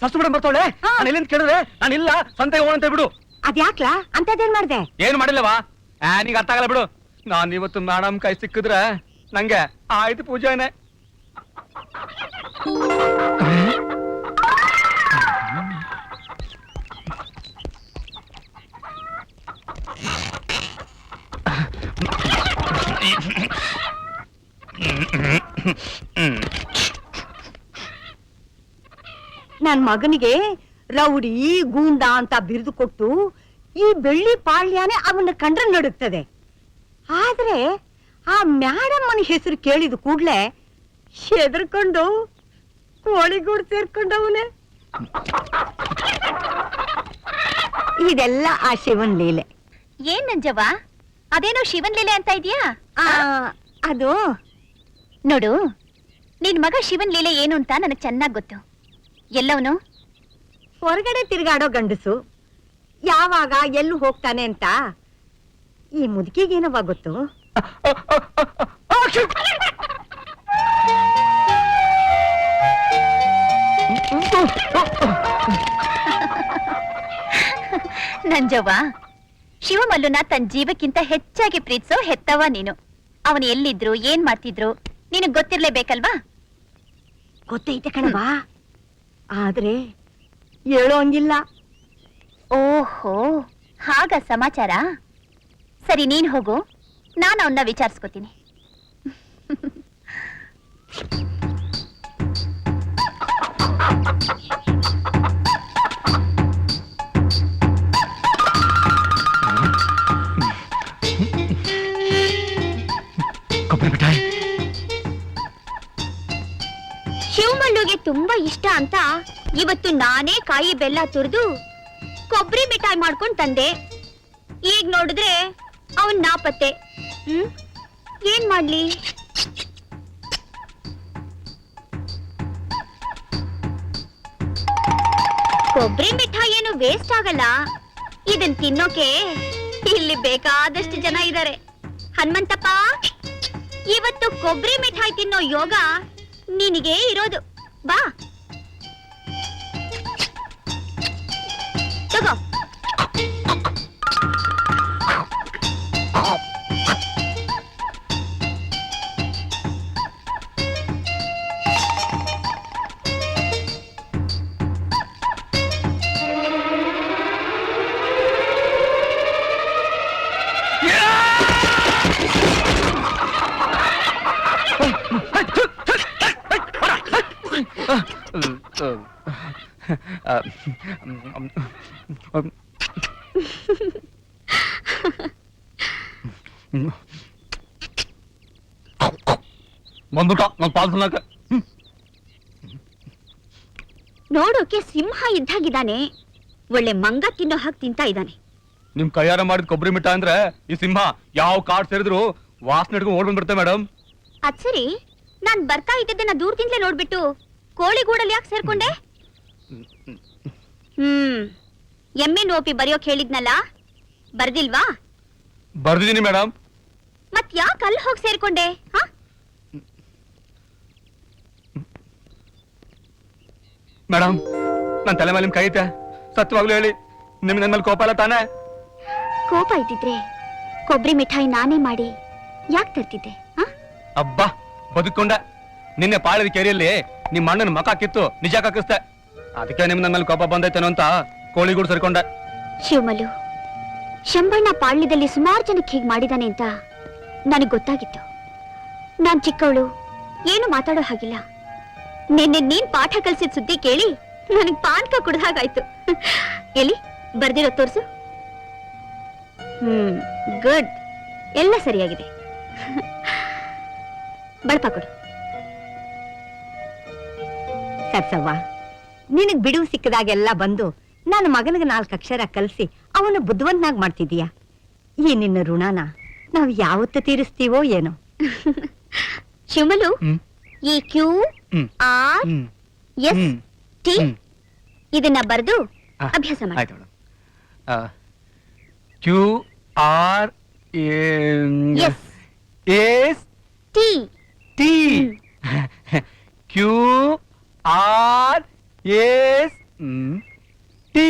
ಸಸ್ತು ಬಿಡ ಬರ್ತಾಳೆ. ನಾನು ಎಲ್ಲಿಂದ ಕೇಳಿದ್ರೆ ನಾನು ಇಲ್ಲ ಸಂತೆ ಹೋಗೋಣ ಅಂತ ಬಿಡು ಅದ್ಯಾಕ್ಲಾ? ಅಂತದೇನ್ ಮಾಡ್ದೆ? ಏನ್ ಮಾಡಿಲ್ಲವಾ? ಆ ನೀಗ ಅರ್ಥ ಆಗಲ್ಲ ಬಿಡು. ನಾನ್ ಇವತ್ತು ಮೇಡಮ್ ಕೈ ಸಿಕ್ಕಿದ್ರೆ ನಂಗೆ ಆಯ್ತು ಪೂಜಾನೆ. ನನ್ ಮಗನಿಗೆ ರೌಡಿ ಗೂಂಡ ಅಂತ ಬಿರಿದು ಕೊಟ್ಟು ಈ ಬೆಳ್ಳಿ ಪಾಳ್ಯಾನೆ ಅವನ್ನ ಕಂಡ್ರೆ ನಡುತ್ತದೆ ಆದ್ರೆ ಆ ಮ್ಯಾಡಮ್ಮನ ಹೆಸರು ಕೇಳಿದ ಕೂಡ್ಲೆ ಹೆದರ್ಕೊಂಡು ಕೋಳಿಗೂಡ್ ಸೇರ್ಕೊಂಡವನೆ. ಇದೆಲ್ಲ ಆ ಶಿವನ್ ಲೀಲೆ. ಏನ್ ನಂಜವ್ವ? ಅದೇನೋ ಶಿವನ್ ಲೀಲೆ ಅಂತ ಇದೆಯಾ? ಆ, ಅದು ನೋಡು ನಿನ್ ಮಗ ಶಿವನ್ ಲೀಲೆ ಏನು ಅಂತ ನನಗ್ ಚೆನ್ನಾಗ್ ಗೊತ್ತು. ಎಲ್ಲವನು? ಹೊರಗಡೆ ತಿರುಗಾಡೋ ಗಂಡಸು ಯಾವಾಗ ಎಲ್ಲೂ ಹೋಗ್ತಾನೆ ಅಂತ ಈ ಮುದುಕಿಗೇನವ ಗೊತ್ತು? ನಂಜವ್ವ ಶಿವಮಲ್ಲುನ ತನ್ನ ಜೀವಕ್ಕಿಂತ ಹೆಚ್ಚಾಗಿ ಪ್ರೀತಿಸೋ ಹೆತ್ತವ ನೀನು. ಅವನು ಎಲ್ಲಿದ್ರು ಏನ್ ಮಾಡ್ತಿದ್ರು ನಿನಗ್ ಗೊತ್ತಿರ್ಲೇಬೇಕಲ್ವಾ? ಗೊತ್ತೈತೆ ಕಣವ ಆದ್ರೆ ಹೇಳೋಂಗಿಲ್ಲ. ಓಹೋ ಹಾಗ ಸಮಾಚಾರ? ಸರಿ ನೀನ್ ಹೋಗು. ನಾನು ಅವನ್ನ ವಿಚಾರಿಸ್ಕೋತೀನಿ. ಶಿವಮಲ್ಲುಗೆ ತುಂಬಾ ಇಷ್ಟ ಅಂತ ಇವತ್ತು ನಾನೇ ಕಾಯಿ ಬೆಲ್ಲ ತುರಿದು ಕೊಬ್ಬರಿ ಮಿಠಾಯಿ ಮಾಡ್ಕೊಂಡು ತಂದೆ. ಈಗ ನೋಡಿದ್ರೆ ಅವನ್ ನಾಪತ್ತೆ. ಹ್ಮ್? ಏನ್ ಮಾಡ್ಲಿ? ಕೊಬ್ಬರಿ ಮಿಠಾಯಿ ಏನು ವೇಸ್ಟ್ ಆಗಲ್ಲ. ಇದನ್ ತಿನ್ನೋಕೆ ಇಲ್ಲಿ ಬೇಕಾದಷ್ಟು ಜನ ಇದ್ದಾರೆ ಹನುಮಂತಪ್ಪ, ಇವತ್ತು ಕೊಬ್ಬರಿ ಮಿಠಾಯಿ ತಿನ್ನೋ ಯೋಗ ನಿನಗೆ ಇರೋದು ಬಾ ತಗೋ ಬಂದ್ಬಿಟ್ಟ ನೋಡೋಕೆ ಸಿಂಹ ಇದ್ದಾಗಿದ್ದಾನೆ. ಒಳ್ಳೆ ಮಂಗ ತಿನ್ನೋ ಹಾಗೆ ತಿಂತಾ ಇದ್ದಾನೆ. ನಿಮ್ ಕೈಯಾರ ಮಾಡಿದ ಕೊಬ್ಬರಿ ಮಿಠ ಅಂದ್ರೆ ಈ ಸಿಂಹ ಯಾವ ಕಾಡ್ ಸೇರಿದ್ರು ವಾಸನೆ ಹಿಡ್ಕೊಂಡು ಓಡ್ ಬಂದ್ಬಿಡ್ತೆ ಮೇಡಮ್ ಅದ್ ಸರಿ ನಾನ್ ಬರ್ತಾ ಇದ್ದದ್ದನ್ನ ದೂರದಿಂದಲೇ ನೋಡ್ಬಿಟ್ಟು ಕೋಳಿ ಗೂಡಲ್ಲಿ ಯಾಕೆ ಸೇರ್ಕೊಂಡೆ? ಹ್ಮ್. ಎಮ್ಮೆ ನೋಪಿ ಬರೆಯೋಕ್ ಹೇಳಿದ್ನಲ್ಲ? ಬರ್ದಿಲ್ವಾ? ಬರ್ದಿದ್ದೀನಿ ಮೇಡಮ್ ಮತ್ ಯಾಕೆ ಅಲ್ಲಿ ಹೋಗಿ ಸೇರ್ಕೊಂಡೆ ಹಾ? ಮೇಡಮ್ ನನ್ ತಲೆ ಮೇಲೆ ಕೈತೆ ಸತ್ವಾಗ್ಲೂ ಹೇಳಿ ನಿಮ್ ನನ್ ಮೇಲೆ ಕೋಪ ಅಲ್ಲ ತಾನೇ? ಕೋಪ ಇದ್ದಿದ್ರೆ ಕೊಬ್ಬರಿ ಮಿಠಾಯಿ ನಾನೇ ಮಾಡಿ ಯಾಕೆ ತರ್ತಿದ್ದೆ ಹಾ? ಅಬ್ಬಾ ಬದುಕೊಂಡ ನಿನ್ನೆ ಪಾಳದ ಕೆರೆಯಲ್ಲಿ ನಿಮ್ ಅಣ್ಣನ ಮಕ ಕಿತ್ತು ನಿಜ ಕಾಕಿಸ್ತೆ ಅದಕ್ಕೆ ನಿಮ್ ನನ್ನ ಮೇಲೆ ಕೋಪ ಬಂದೈತೇನೋ ಅಂತ ಕೋಳಿಗೂಡು ಸರ್ಕೊಂಡೆ. ಶಿವಮಲು ಶಂಬಣ್ಣ ಪಾಳ್ಯದಲ್ಲಿ ಸುಮಾರು ಜನಕ್ಕೆ ಹೀಗೆ ಮಾಡಿದಾನೆ ಅಂತ ನನಗೆ ಗೊತ್ತಾಗಿತ್ತು. ನಾನ್ ಚಿಕ್ಕವಳು, ಏನು ಮಾತಾಡೋ ಹಾಗಿಲ್ಲ. ನಿನ್ನೆ ನೀನ್ ಪಾಠ ಕಲ್ಸಿದ ಸುದ್ದಿ ಕೇಳಿ ನನಗ್ ಪಾನ್ಕ ಕುಡ್ದ ಹಾಗಾಯ್ತು. ಎಲ್ಲಿ, ಬರ್ದಿರೋ ತೋರ್ಸು. Hmm, good. ಎಲ್ಲ ಸರಿಯಾಗಿದೆ. ಬಳಪ ಕೊಡು. ಸರ್ಸವ್ವ ನಿನಗ್ ಬಿಡುವು ಸಿಕ್ಕದಾಗೆಲ್ಲ ಬಂದು ನನ್ನ ಮಗನಿಗೆ ನಾಲ್ಕು ಅಕ್ಷರ ಕಲ್ಸಿ ಅವನು ಬುದ್ಧಿವಂತನಾಗಿ ಮಾಡ್ತಿದೀಯ ಈ ನಿನ್ನ ಋಣನ ನಾವು ಯಾವತ್ತು ತೀರಿಸ್ತೀವೋ ಏನೋ. ಶಿಮಲು ಹ್ಮ್. ಈ Q hmm. R hmm. S hmm. T hmm. ಇದನ್ನ ಬರೆದು ಆ, ಅಭ್ಯಾಸ ಮಾಡಿ. ಆಯ್ತು madam. Q R S. S T. T. Q R S T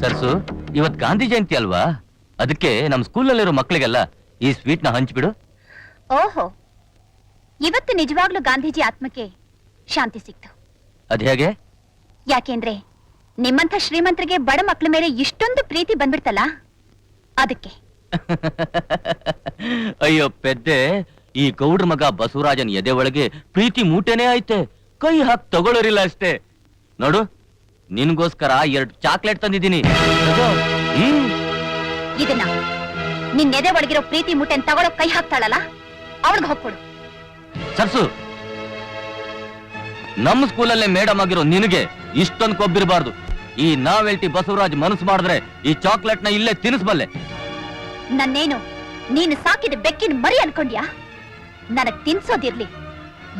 Sarsu ಇವತ್ ಗಾಂಧಿ ಜಯಂತಿ ಅಲ್ವಾ? ಅದಕ್ಕೆ ನಮ್ ಸ್ಕೂಲಲ್ಲಿರೋ ಮಕ್ಕಳಿಗೆಲ್ಲ ಈ ಸ್ವೀಟ್ನ ಹಂಚ್ಬಿಡು. ಓಹೋ ಇವತ್ತು ನಿಜವಾಗ್ಲೂ ಗಾಂಧೀಜಿ ಆತ್ಮಕ್ಕೆ ಶಾಂತಿ ಸಿಕ್ತು. ಅದ್ ಹೇಗೆ? ಯಾಕೆಂದ್ರೆ ನಿಮ್ಮಂಥ ಶ್ರೀಮಂತರಿಗೆ ಬಡ ಮಕ್ಕಳ ಮೇಲೆ ಇಷ್ಟೊಂದು ಪ್ರೀತಿ ಬಂದ್ಬಿಡ್ತಲ್ಲ? ಅದಕ್ಕೆ. ಅಯ್ಯೋ ಪೆದ್ದೆ ಈ ಗೌಡ್ರ ಮಗ ಬಸವರಾಜನ್ ಎದೆ ಒಳಗೆ ಪ್ರೀತಿ ಮೂಟೆನೇ ಐತೆ. ಕೈ ಹಾಕ್ ತಗೊಳ್ಳೋರಿಲ್ಲ ಅಷ್ಟೇ. ನೋಡು ನಿನ್ಗೋಸ್ಕರ ಎರಡು ಚಾಕ್ಲೇಟ್ ತಂದಿದ್ದೀನಿ. ತಗೋ. ಹ್ಮ್. ಇದನ್ನ ನಿನ್ ಎದೆ ಒಳಗಿರೋ ಪ್ರೀತಿ ಮುಟ್ಟೆನ್ ತಗೊಳೋ ಕೈ ಹಾಕ್ತಾಳಲ್ಲ ಅವಳಿಗೆ ಹೋಗ್ಕೊಡು. ಸರ್ಸು ನಮ್ಮ ಸ್ಕೂಲಲ್ಲೇ ಮೇಡಮ್ ಆಗಿರೋ ನಿನಗೆ ಇಷ್ಟೊಂದು ಕೊಬ್ಬಿರಬಾರ್ದು. ಈ ನಾವೆಲ್ಟಿ ಬಸವರಾಜ್ ಮನಸ್ಸು ಮಾಡಿದ್ರೆ ಈ ಚಾಕ್ಲೇಟ್ನ ಇಲ್ಲೇ ತಿನ್ನಿಸ್ಬಲ್ಲೆ. ನನ್ನೇನು? ನೀನು ಸಾಕಿದ ಬೆಕ್ಕಿನ ಮರಿ ಅನ್ಕೊಂಡ್ಯಾ? ನನಗ್ ತಿನ್ಸೋದಿರ್ಲಿ.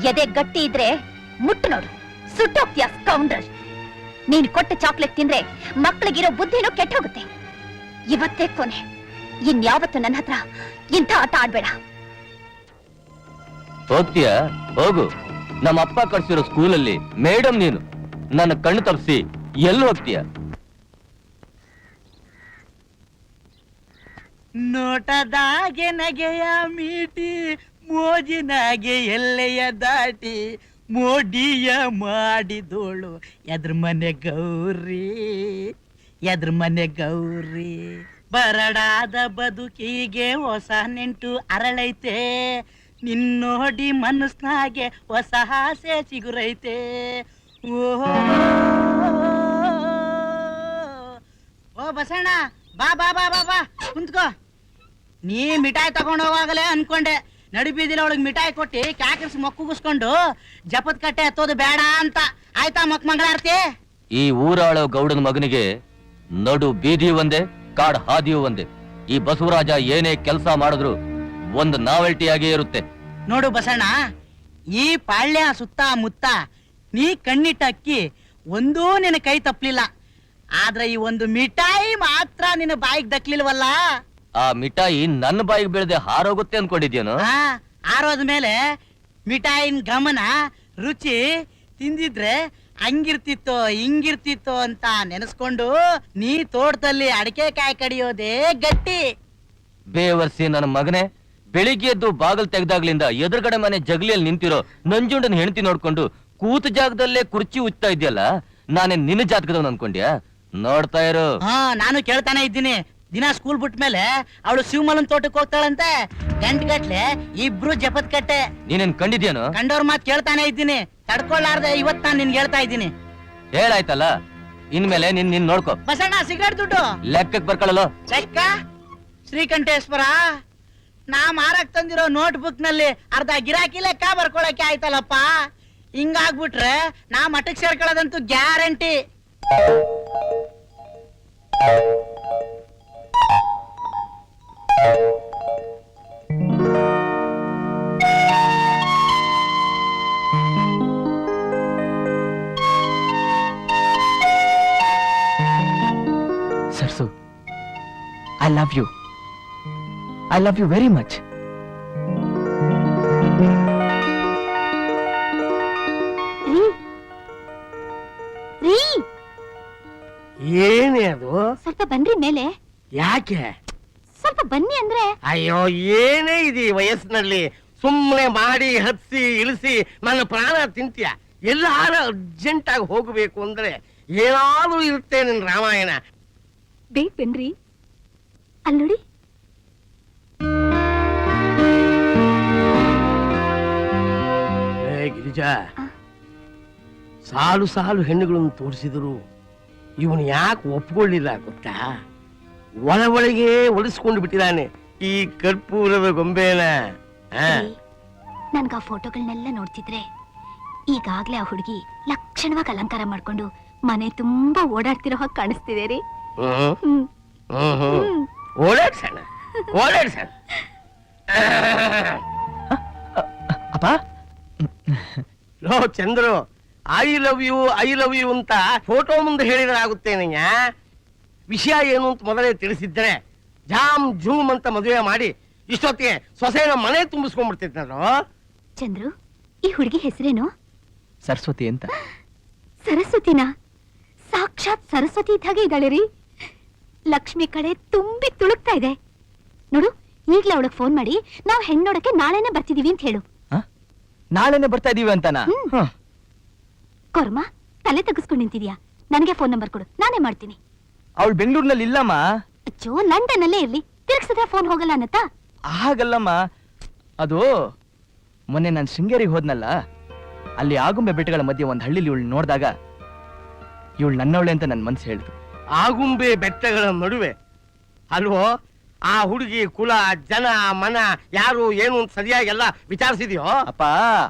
ಎದೆ ಗಟ್ಟಿ ಇದ್ರೆ ಮುಟ್ಟು ನೋಡು. ಸುಟ್ಟೋಗ್ತೀಯ ಸ್ಕೌಂಡ್ರಲ್ ನೀನ್ ಕೊಟ್ಟ ಚಾಕ್ಲೇಟ್ ತಿಂದ್ರೆ ಮಕ್ಕಳಿಗಿರೋ ಬುದ್ಧಿನೂ ಕೆಟ್ಟೋಗುತ್ತೆ. ಇವತ್ತೇ ಕೊನೆ. ಇನ್ಯಾವತ್ತು ನನ್ನ ಹತ್ರ ಇಂಥ ಆಟ ಆಡ್ಬೇಡ. ಹೋಗ್ತೀಯ? ಹೋಗು. ನಮ್ಮ ಅಪ್ಪ ಕಳ್ಸಿರೋ ಸ್ಕೂಲಲ್ಲಿ ಮೇಡಮ್ ನೀನು. ನನ್ನ ಕಣ್ಣು ತಪ್ಪಿಸಿ, ಎಲ್ಲಿ ಹೋಗ್ತೀಯ? ನೋಟದಾಗೆ ನಗೆಯ ಮೀಟಿ ಮೋಜಿನಾಗೆ ಎಲ್ಲೆಯ ದಾಟಿ, ಮೋಡಿಯ ಮಾಡಿದೋಳು, ಎದ್ರ ಮನೆ ಗೌರಿ, ಎದ್ರ ಮನೆ ಗೌರಿ. ಬರಡಾದ ಬದುಕಿಗೆ ಹೊಸ ನೆಂಟು ಅರಳೈತೆ, ನಿನ್ನೋಡಿ ಮನಸ್ನಾಗೆ ಹೊಸ ಹಾಸೆ ಚಿಗುರೈತೆ. ಓಹೋ ಓ ಬಸಣ್ಣ ಬಾ ಬಾ ಬಾ ಬಾ ಬಾ ಕುಂತ್ಕೋ. ನೀ ಮಿಠಾಯಿ ತಗೊಂಡು ಹೋಗಾಗಲೇ ಅನ್ಕೊಂಡೆ. ನಡಿಬೀದಿಲ್ಲ ಅವಳಿಗೆ ಮಿಠಾಯಿ ಕೊಟ್ಟಿ ಕ್ಯಾಕರ್ಸ್ ಮಕ್ಕುಗಿಸ್ಕೊಂಡು ಜಪದ ಕಟ್ಟೆ ಹತ್ತೋದು ಬೇಡ ಅಂತ. ಆಯ್ತಾ ಮಕ್ ಮಂಗಳಾರತಿ? ಈ ಊರೊಳಗೆ ಗೌಡನ ಮಗನಿಗೆ ನಡು ಬೀದಿ ಒಂದೇ ಕಾಡ್ ಹಾದಿಯು ಒಂದೇ. ಈ ಬಸವರಾಜ ಏನೇ ಕೆಲಸ ಮಾಡಿದ್ರು ಒಂದು ನಾವೆಲ್ಟಿಯಾಗಿ ಇರುತ್ತೆ. ನೋಡು ಬಸಣ್ಣ ಈ ಪಾಳ್ಯ ಸುತ್ತ ಮುತ್ತ ನೀ ಕಣ್ಣಿಟ್ಟ ಅಕ್ಕಿ ಒಂದೂ ನಿನ್ನ ಕೈ ತಪ್ಪಲಿಲ್ಲ ಆದ್ರೆ ಈ ಒಂದು ಮಿಠಾಯಿ ಮಾತ್ರ ನಿನ್ನ ಬಾಯಿಗೆ ದಕ್ಲಿಲ್ವಲ್ಲ? ಆ ಮಿಠಾಯಿ ನನ್ನ ಬಾಯಿಗೆ ಬೀಳದೆ ಹಾರೋಗುತ್ತೆ ಅನ್ಕೊಂಡಿದ್ಯೇನು? ಆ ಆರೋದ ಮೇಲೆ ಮಿಠಾಯಿನ ಗಮನ ರುಚಿ ತಿಂದಿದ್ರೆ ಹಂಗಿರ್ತಿತ್ತೋ ಹಿಂಗಿರ್ತಿತ್ತೋ ಅಂತ ನೆನೆಸ್ಕೊಂಡು ನೀ ತೋಟದಲ್ಲಿ ಅಡಿಕೆ ಕಾಯಿ ಕಡಿಯೋದೇ ಗಟ್ಟಿ. ಬೇವರ್ಸಿ ನನ್ನ ಮಗನೇ ಬೆಳಿಗ್ಗೆ ಎದ್ದು ಬಾಗಲ್ ತೆಗ್ದಾಗ್ಲಿಂದ ಎದುರುಗಡೆ ಮನೆ ಜಗಲಿಯಲ್ಲಿ ನಿಂತಿರೋ ನಂಜುಂಡನ ಹೆಂಡತಿ ನೋಡ್ಕೊಂಡು ಕೂತ ಜಾಗದಲ್ಲೇ ಕುರ್ಚಿ ಉಚ್ತಾ ಇದೆಯಲ್ಲ ನಾನೇ ನಿನ್ನ ಜಾತಕದವನ್ ಅನ್ಕೊಂಡ್ಯಾ? ನೋಡ್ತಾ ಇರು. ಹಾ ನಾನು ಕೇಳ್ತಾನೆ ಇದ್ದೀನಿ. ದಿನ ಸ್ಕೂಲ್ ಬಿಟ್ಟ ಮೇಲೆ ಅವಳು ಶಿವಮಲನ್ ತೋಟಕ್ಕೆ ಹೋಗ್ತಾಳಂತೆ. ಗಂಟು ಗಟ್ಲೆ ಇಬ್ರು ಜಪತ್ ಕಟ್ಟೆ ನೀನೇನ್ ಕಂಡಿದ್ಯಾನು? ಕಂಡವ್ರ ಮಾತ್ ಕೇಳ್ತಾನೆ ಇದ್ದೀನಿ. ತಡ್ಕೊಳ್ಳಾರ್ದೆ ಇವತ್ ನಾನು ನಿನ್ಗೆ ಹೇಳ್ತಾ ಇದ್ದೀನಿ. ಹೇಳಾಯ್ತಲ್ಲ ಇನ್ಮೇಲೆ ನಿನ್ ನಿನ್ ನೋಡ್ಕೊ. ಬಸಣ್ಣ ಸಿಗರೇಟ್ ದುಡ್ಡು. ಲೆಕ್ಕಕ್ ಬರ್ಕೊಳ್ಳಲ್ಲ ಲೆಕ್ಕ? ಶ್ರೀಕಂಠೇಶ್ವರ ನಾ ಮಾರಕ್ ತಂದಿರೋ ನೋಟ್ ಬುಕ್ನಲ್ಲಿ ಅರ್ಧ ಗಿರಾಕಿ ಲೆಕ್ಕ ಬರ್ಕೊಳಕ್ಕೆ ಆಯ್ತಲ್ಲಪ್ಪ. ಹಿಂಗಾಗ್ಬಿಟ್ರೆ ನಾ ಮಠಕ್ ಸೇರ್ಕೊಳ್ಳೋದಂತೂ guarantee Sarsu, I love you. I love you very much. ಮೇಲೆ. ಯಾಕೆ? ಸ್ವಲ್ಪ ಬನ್ನಿ ಅಂದ್ರೆ. ಅಯ್ಯೋ ಏನೇ ಇದೆ ಈ ವಯಸ್ಸಿನಲ್ಲಿ. ಸುಮ್ಮನೆ ಮಾಡಿ ಹತ್ಸಿ ಇಳಿಸಿ ನನ್ನ ಪ್ರಾಣ ತಿಂತೀಯ. ಎಲ್ಲಾರು ಅರ್ಜೆಂಟ್ ಆಗಿ ಹೋಗಬೇಕು ಅಂದ್ರೆ ಏನಾದ್ರೂ ಇರುತ್ತೆ ನಿನ್ ರಾಮಾಯಣ. ಬನ್ರಿ ಅಲ್ಲಿ ನೋಡಿ. ಏ ಗಿರಿಜಾ. ಸಾಲು ಸಾಲು ಹೆಣ್ಣುಗಳನ್ನು ತೋರಿಸಿದ್ರು. ಇವನು ಯಾಕೆ ಒಪ್ಕೊಳ್ಳಿಲ್ಲ ಗೊತ್ತಾ? ಒಳ ಒಳಗೆ ಒಡಿಸ್ಕೊಂಡು ಬಿಟ್ಟಿದ್ದಾನೆ. ಈ ಕರ್ಪೂರದ ಗೊಂಬೆನ? ನನ್ಗ ಆ ಫೋಟೋಗಳನ್ನೆಲ್ಲ ನೋಡ್ತಿದ್ರೆ ಈಗಾಗ್ಲೇ ಆ ಹುಡುಗಿ ಲಕ್ಷಣವಾಗಿ ಅಲಂಕಾರ ಮಾಡ್ಕೊಂಡು ಮನೆ ತುಂಬಾ ಓಡಾಡ್ತಿರೋ ಹಾಗೆ ಕಾಣಿಸ್ತಿದೆ ರೀ. ಹ್ಮ್ ಹ್ಮ್. ಹ್ಮ್. ಹ್ಮ್ ಓಡಾಡ್ಸಣ ಓಡಾಡ್ಸಣ. ಅಪ್ಪ? Low Chandru I love you I love you ಅಂತ ಫೋಟೋ ಮುಂದೆ ಹೇಳಿದ್ರೆ ಆಗುತ್ತೇನಯ್ಯ ವಿಷಯ ಏನು ಅಂತ ಮೊದಲೇ ತಿಳಿಸಿದ್ರೆ ಜಾಮ್ ಜೂಮ್ ಅಂತ ಮದುವೆ ಮಾಡಿ ಇಷ್ಟೊತ್ತಿಗೆ ಸೊಸೆನ ಮನೆ ತುಂಬಿಸ್ಕೊಂಡ್ಬಿಡ್ತಿದ್ನಲ್ಲೋ ಚಂದ್ರು ಈ ಹುಡುಗಿ ಹೆಸರೇನು? ಸರಸ್ವತಿ ಅಂತ. ಸರಸ್ವತಿನ? ಸಾಕ್ಷಾತ್ ಸರಸ್ವತಿ ಇದ್ದಾಗೆ ಇದ್ದಾಳೆ ರೀ. ಲಕ್ಷ್ಮಿ ಕಡೆ ತುಂಬಿ ತುಳುಕ್ತಾ ಇದೆ. ನೋಡು ಈಗ್ಲೇ ಅವಳಗ್ ಫೋನ್ ಮಾಡಿ ನಾವು ಹೆಣ್ಣು ನೋಡಕ್ಕೆ ನಾಳೆನೆ ಬರ್ತಿದೀವಿ ಅಂತ ಹೇಳು. ಆ? ನಾಳೆನೆ ಬರ್ತಾ ಇದೀವಿ ಅಂತನಾ? ಹ್ಮ್. ಹ. ಕೊರ್ಮ ತಲೆ ತಗಸ್ಕೊಂಡ್ ನಿಂತಿದ್ಯಾ? ನನಗೆ ಫೋನ್ ನಂಬರ್ ಕೊಡು ನಾನೇ ಮಾಡ್ತೀನಿ. ಅವಳು ಬೆಂಗಳೂರಿನಲ್ಲಿ ಇಲ್ಲಮ್ಮ. ಅಚ್ಚೋ ಲಂಡನ್ ಅಲ್ಲೇ ಇರ್ಲಿ. ತಿರ್ಗ್ಸಿದ್ರೆ ಫೋನ್ ಹೋಗಲ್ಲ ಅನ್ನತ್ತಾ? ಹಾಗಲ್ಲಮ್ಮ. ಅದು ಮೊನ್ನೆ ನಾನು ಶೃಂಗೇರಿಗೆ ಹೋದ್ನಲ್ಲ ಅಲ್ಲಿ ಆಗುಂಬೆ ಬೆಟ್ಟಗಳ ಮಧ್ಯೆ ಒಂದು ಹಳ್ಳಿಲಿ ಇವಳು ನೋಡಿದಾಗ ಇವಳು ನನ್ನವಳೆ ಅಂತ ನನ್ನ ಮನ್ಸು ಹೇಳ್ತು. ಆಗುಂಬೆ ಬೆಟ್ಟಗಳ ನಡುವೆ. ಅಲ್ವೋ ಆ ಹುಡುಗಿ ಕುಲ ಜನ ಮನ ಯಾರು ಏನು ಅಂತ ಸರಿಯಾಗಿ ಎಲ್ಲ ವಿಚಾರಿಸಿದ್ಯೋ? ಅಪ್ಪ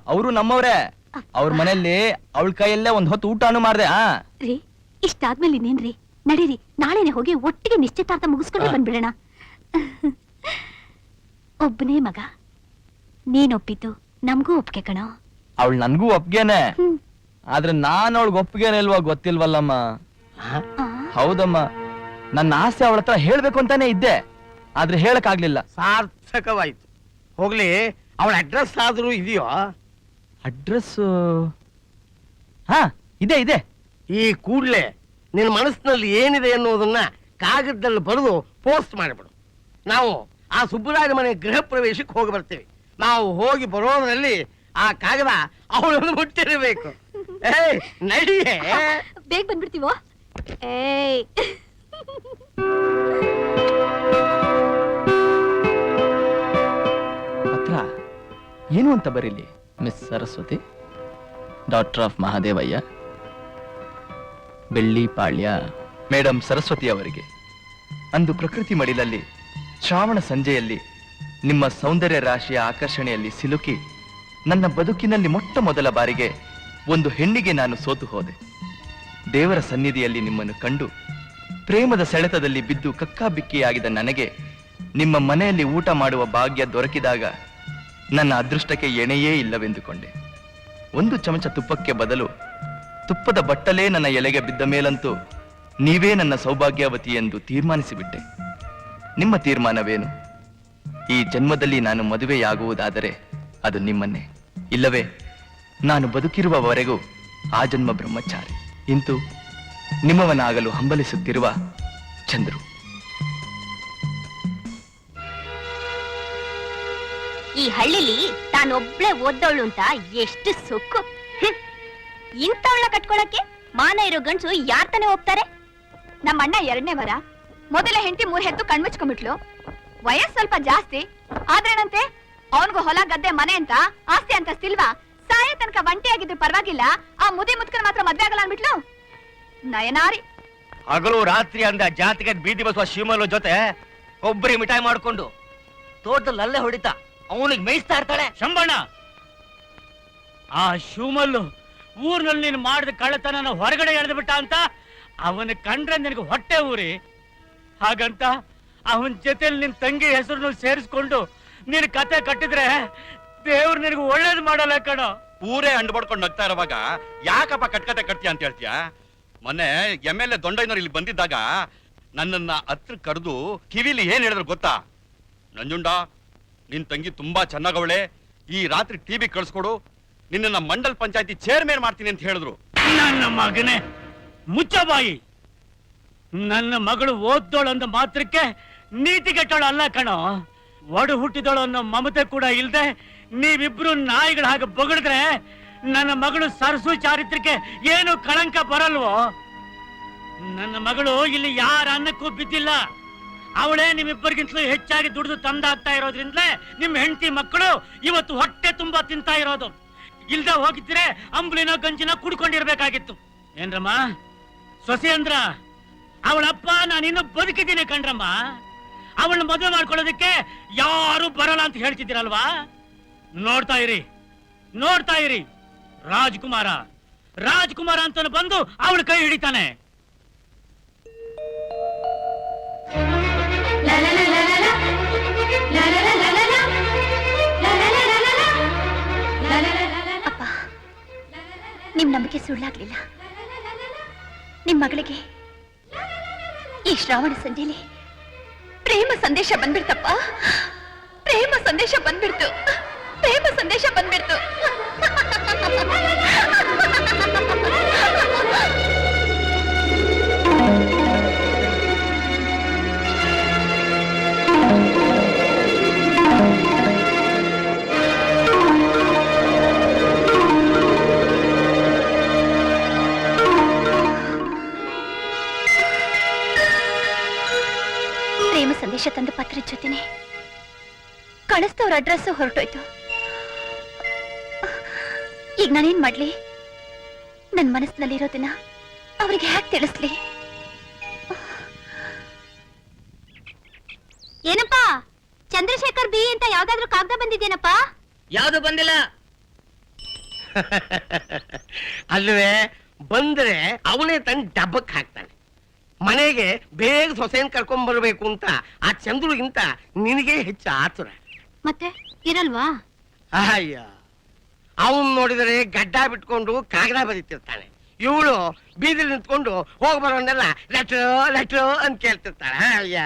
ಅವರು ನಮ್ಮವ್ರೆ. ಅವ್ರ ಮನೆಯಲ್ಲಿ ಅವಳ ಕೈಯಲ್ಲೇ ಒಂದ್ ಹೊತ್ತು ಊಟನೂ ಮಾಡ್ದೆ ಆ? ರೀ ಇಷ್ಟಾದ್ಮೇಲೆ ಇನ್ನೇನ್ರಿ? ನಡೀರಿ ನಾಳೆನೆ ಹೋಗಿ ಒಟ್ಟಿಗೆ ನಿಶ್ಚಿತಾರ್ಥ ಮುಗಿಸ್ಕೊಂಡು ಬಂದ್ಬಿಡೋಣ. ಒಬ್ಬನೇ ಮಗ ನೀನೊಪ್ಪಿದ್ದು ನಮಗೂ ಒಪ್ಗೆ ಕಣೋ. ಅವಳು ನನ್ಗೂ ಒಪ್ಗೆನೆ. ಹ್ಮ್. ಆದ್ರೆ ನಾನು ಅವಳಿಗೆ ಒಪ್ಗೆನೆ ಇಲ್ವಾ ಗೊತ್ತಿಲ್ವಲ್ಲಮ್ಮ? ಆ, ಹೌದಮ್ಮ ನನ್ನ ಆಸೆ ಅವಳ ಹತ್ರ ಹೇಳ್ಬೇಕು ಅಂತಾನೆ ಇದ್ದೆ. ಆದ್ರೆ ಹೇಳಕ್ ಆಗ್ಲಿಲ್ಲ ಸಾರ್ಥಕವಾಯ್ತು. ಹೋಗ್ಲಿ ಅವಳ ಅಡ್ರೆಸ್ ಆದ್ರೂ ಇದೆಯೋ? ಅಡ್ರೆಸ್ ಹಾ ಇದೆ ಇದೆ. ಈ ಕೂಡ್ಲೆ ನಿನ್ನ ಮನಸ್ಸಿನಲ್ಲಿ ಏನಿದೆ ಅನ್ನೋದನ್ನ ಕಾಗದದಲ್ಲಿ ಬರೆದು ಪೋಸ್ಟ್ ಮಾಡಿಬಿಡು. ನಾವು ಆ ಸುಬ್ಬರಾಜ ಮನೆ ಗೃಹ ಪ್ರವೇಶಕ್ಕೆ ಹೋಗಿ ಬರ್ತೇವೆ. ನಾವು ಹೋಗಿ ಬರೋದ್ರಲ್ಲಿ ಆ ಕಾಗದ ಅವಳನ್ನು ಮುಟ್ಟಿರಬೇಕು. ಏಯ್ ನಡಿಯೇ ಬೇಗ ಬಂದ್ಬಿಡ್ತೀವೋ? ಏಯ್. ಪತ್ರ ಏನು ಅಂತ ಬರೀಲಿ miss Saraswati? Doctor of Mahadevayya Belli Palya madam Saraswati ಅವರಿಗೆ. ಅಂದು ಪ್ರಕೃತಿ ಮಡಿಲಲ್ಲಿ, ಶ್ರಾವಣ ಸಂಜೆಯಲ್ಲಿ, ನಿಮ್ಮ ಸೌಂದರ್ಯ ರಾಶಿಯ ಆಕರ್ಷಣೆಯಲ್ಲಿ ಸಿಲುಕಿ, ನನ್ನ ಬದುಕಿನಲ್ಲಿ ಮೊಟ್ಟ ಮೊದಲ ಬಾರಿಗೆ ಒಂದು ಹೆಣ್ಣಿಗೆ ನಾನು ಸೋತು ಹೋದೆ. ದೇವರ ಸನ್ನಿಧಿಯಲ್ಲಿ ನಿಮ್ಮನ್ನು ಕಂಡು, ಪ್ರೇಮದ ಸೆಳೆತದಲ್ಲಿ ಬಿದ್ದು ಕಕ್ಕಾಬಿಕ್ಕಿಯಾಗಿದ ನನಗೆ, ನಿಮ್ಮ ಮನೆಯಲ್ಲಿ ಊಟ ಮಾಡುವ ಭಾಗ್ಯ ದೊರಕಿದಾಗ ನನ್ನ ಅದೃಷ್ಟಕ್ಕೆ ಎಣೆಯೇ ಇಲ್ಲವೆಂದುಕೊಂಡೆ. ಒಂದು ಚಮಚ ತುಪ್ಪಕ್ಕೆ ಬದಲು ತುಪ್ಪದ ಬಟ್ಟಲೇ ನನ್ನ ಎಲೆಗೆ ಬಿದ್ದ ಮೇಲಂತೂ ನೀವೇ ನನ್ನ ಸೌಭಾಗ್ಯವತಿ ಎಂದು ತೀರ್ಮಾನಿಸಿಬಿಟ್ಟೆ. ನಿಮ್ಮ ತೀರ್ಮಾನವೇನು? ಈ ಜನ್ಮದಲ್ಲಿ ನಾನು ಮದುವೆಯಾಗುವುದಾದರೆ ಅದು ನಿಮ್ಮನ್ನೇ. ಇಲ್ಲವೇ, ನಾನು ಬದುಕಿರುವವರೆಗೂ ಆ ಜನ್ಮ ಬ್ರಹ್ಮಚಾರಿ. ಇಂತು ನಿಮ್ಮವನಾಗಲು ಹಂಬಲಿಸುತ್ತಿರುವ ಚಂದ್ರು. ಈ ಹಳ್ಳಿಲಿ ತಾನೊಬ್ಳೆ ಓದ್ದವಳು ಅಂತ ಎಷ್ಟು ಹ್ಮ್. ಇಂಥವಳ ಕಟ್ಕೊಳಕ್ಕೆ ಮಾನ ಇರೋ ಗಂಡ್ಸು ಯಾರ್ ತಾನೇ ಹೋಗ್ತಾರೆ ನಮ್ಮ ಅಣ್ಣ ಎರಡನೇ ವರ ಮೊದಲ ಹೆಂಡತಿ ಮೂರ್ ಹೆತ್ತು ಕಣ್ಮುಚ್ಕೊಂಡ್ಬಿಟ್ಲು. ವಯಸ್ ಸ್ವಲ್ಪ ಜಾಸ್ತಿ. ಆದ್ರೇನಂತೆ? ಅವನ್ಗೂ ಹೊಲ ಗದ್ದೆ ಮನೆ ಅಂತ ಆಸ್ತಿ ಅಂತ ಸಿಲ್ವಾ? ಸಾಯ ತನಕ ಒಂಟಿ ಆಗಿದ್ರು ಪರವಾಗಿಲ್ಲ. ಆ ಮುದಿ ಮುತ್ಕನ್ ಮಾತ್ರ ಮದ್ವೆ ಆಗಲ್ಲ ಅನ್ಬಿಟ್ಲು ನಯನಾರಿ. ಹಗಲು ರಾತ್ರಿ ಅಂದ ಜಾತಿಗೆ ಬೀದಿ ಬಸವ ಶಿವಮಲ್ಲ ಜೊತೆ ಒಬ್ಬರಿ ಮಿಠಾಯಿ ಮಾಡ್ಕೊಂಡು ತೋಟದಲ್ಲಿ ಅಲ್ಲೇ ಹೊಡಿತಾ. ಅವನಿಗೆ ಮೇಯಿಸ್ತಾ ಇರ್ತಾಳೆ. ಶಂಬಣ್ಣ ಆ ಶಿವಮಲ್ಲು ಊರ್ನಲ್ಲಿ ನೀನು ಮಾಡಿದ ಕಳ್ಳತನ ಹೊರಗಡೆ ಎಳೆದು ಬಿಟ್ಟ ಅಂತ ಅವನ ಕಂಡ್ರೆ ನಿನಗೆ ಹೊಟ್ಟೆ ಊರಿ. ಹಾಗಂತ ಅವನ ಜೊತೆಲಿ ನಿನ್ ತಂಗಿ ಹೆಸರನ್ನು ಸೇರಿಸ್ಕೊಂಡು ನೀನು ಕತೆ ಕಟ್ಟಿದ್ರೆ ದೇವ್ರು ನಿನಗೆ ಒಳ್ಳೇದು ಮಾಡಲ್ಲ ಕಣೋ. ಊರೇ ಅಂಡ್ ಬಡ್ಕೊಂಡು ನಗ್ತಾ ಇರುವಾಗ ಯಾಕಪ್ಪ ಕಟ್ಕತೆ ಕಟ್ತೀಯ ಅಂತ ಹೇಳ್ತೀಯ? ಮೊನ್ನೆ ಎಂ ಎಲ್ ಎ ದೊಂಡಯ್ಯನವ್ರು ಇಲ್ಲಿ ಬಂದಿದ್ದಾಗ ನನ್ನನ್ನ ಹತ್ರ ಕರೆದು ಕಿವಿಲಿ ಏನ್ ಹೇಳಿದ್ರು ಗೊತ್ತಾ? ನಂಜುಂಡ, ನಿನ್ ತಂಗಿ ತುಂಬಾ ಚೆನ್ನಾಗವಳೆ, ಈ ರಾತ್ರಿ ಟಿವಿ ಕಳ್ಸ್ಕೊಡು ನಿನ್ನ ಮಂಡಲ್ ಪಂಚಾಯತಿ ಚೇರ್ಮನ್ ಮಾಡ್ತೀನಿ ಅಂತ ಹೇಳಿದ್ರು. ನನ್ನ ಮಗನೇ ಮುಚ್ಚಬಾಯಿ ನನ್ನ ಮಗಳು ಓದ್ದೋಳು ಅಂದ ಮಾತ್ರಕ್ಕೆ ನೀತಿ ಕೆಟ್ಟೋಳು ಅಲ್ಲ ಕಣೋ. ಒಡು ಹುಟ್ಟಿದೋಳು ಅನ್ನೋ ಮಮತೆ ಕೂಡ ಇಲ್ದೆ ನೀವಿಬ್ರು ನಾಯಿಗಳ ಹಾಗೆ ಬೊಗಳಿದ್ರೆ ನನ್ನ ಮಗಳು ಸರಸು ಚಾರಿತ್ರಕ್ಕೆ ಏನು ಕಳಂಕ ಬರಲ್ವೋ? ನನ್ನ ಮಗಳು ಇಲ್ಲಿ ಯಾರ ಅನ್ನಕ್ಕೂ ಬಿದ್ದಿಲ್ಲ. ಅವಳೇ ನಿಮ್ಮಿಬ್ಬರಿಗಿಂತಲೂ ಹೆಚ್ಚಾಗಿ ದುಡಿದು ತಂದಾಗ್ತಾ ಇರೋದ್ರಿಂದಲೇ ನಿಮ್ಮ ಹೆಂಡತಿ ಮಕ್ಕಳು ಇವತ್ತು ಹೊಟ್ಟೆ ತುಂಬಾ ತಿಂತಾ ಇರೋದು. ಇಲ್ದ ಹೋಗಿದ್ರೆ ಅಂಬುಲಿನ ಗಂಜಿನ ಕುಡ್ಕೊಂಡಿರ್ಬೇಕಾಗಿತ್ತು. ಏನ್ರಮ್ಮ? ಸೊಸೆ ಅಂದ್ರ ಅವಳಪ್ಪ, ನಾನಿನ್ನು ಬದುಕಿದ್ದೀನಿ ಕಣ್ರಮ್ಮ. ಅವಳನ್ನ ಮದುವೆ ಮಾಡ್ಕೊಳ್ಳೋದಕ್ಕೆ ಯಾರು ಬರಲ್ಲ ಅಂತ ಹೇಳ್ತಿದ್ದೀರಲ್ವಾ? ನೋಡ್ತಾ ಇರಿ ನೋಡ್ತಾ ಇರಿ. ರಾಜ್ಕುಮಾರ ರಾಜ್ಕುಮಾರ ಅಂತ ಬಂದು ಅವಳ ಕೈ ಹಿಡಿತಾನೆ. ನಿಮ್ ನಂಬಿಕೆ ಸುಳ್ಳಾಗ್ಲಿಲ್ಲ. ನಿಮ್ ಮಗಳಿಗೆ ಈ ಶ್ರಾವಣ ಸಂಜೆಲಿ ಪ್ರೇಮ ಸಂದೇಶ ಬಂದ್ಬಿಡ್ತಪ್ಪ. ಪ್ರೇಮ ಸಂದೇಶ ಬಂದ್ಬಿಡ್ತು. ಪ್ರೇಮ ಸಂದೇಶ ಬಂದ್ಬಿಡ್ತು. ಜೊತೆನೆ ಕಳಿಸ್ತವ್ರ ಅಡ್ರೆಸ್ ಹೊರಟೋಯ್ತು. ಈಗ ನಾನೇನ್ ಮಾಡ್ಲಿ? ನನ್ನ ಮನಸ್ಸಿನಲ್ಲಿರೋದನ್ನ ಅವ್ರಿಗೆ ಹ್ಯಾಕ್ ತಿಳಿಸ್ಲಿ? ಏನಪ್ಪಾ? ಚಂದ್ರಶೇಖರ್ ಬಿ ಅಂತ ಯಾವ್ದಾದ್ರು ಕಾಗದ ಬಂದಿದ್ದೇನಪ್ಪ ಯಾವ್ದು ಬಂದಿಲ್ಲ? ಅಲ್ವೇ ಬಂದ್ರೆ ಅವನೇ ತಂದು ಡಬ್ಬಕ್ ಹಾಕ್ತಾನೆ. ಮನೆಗೆ ಬೇಗ ಸೊಸೆನ್ ಕರ್ಕೊಂಡ್ ಬರಬೇಕು ಅಂತ ಆ ಚಂದ್ರುಗಿಂತ ನಿನಗೆ ಹೆಚ್ಚು ಆತುರ. ಮತ್ತೆ? ಇರಲ್ವಾ? ಅಯ್ಯ ಅವನ್ ನೋಡಿದರೆ ಗಡ್ಡ ಬಿಟ್ಕೊಂಡು ಕಾಗದ ಬರೀತಿರ್ತಾನೆ. ಇವಳು ಬೀದಿಲಿ ನಿಂತ್ಕೊಂಡು ಹೋಗಿ ಬರೋನ್ನೆಲ್ಲ ಲೆಟ್ರು ಲೆಟ್ರು ಅಂತ ಕೇಳ್ತಿರ್ತಾಳೆ. ಅಯ್ಯ.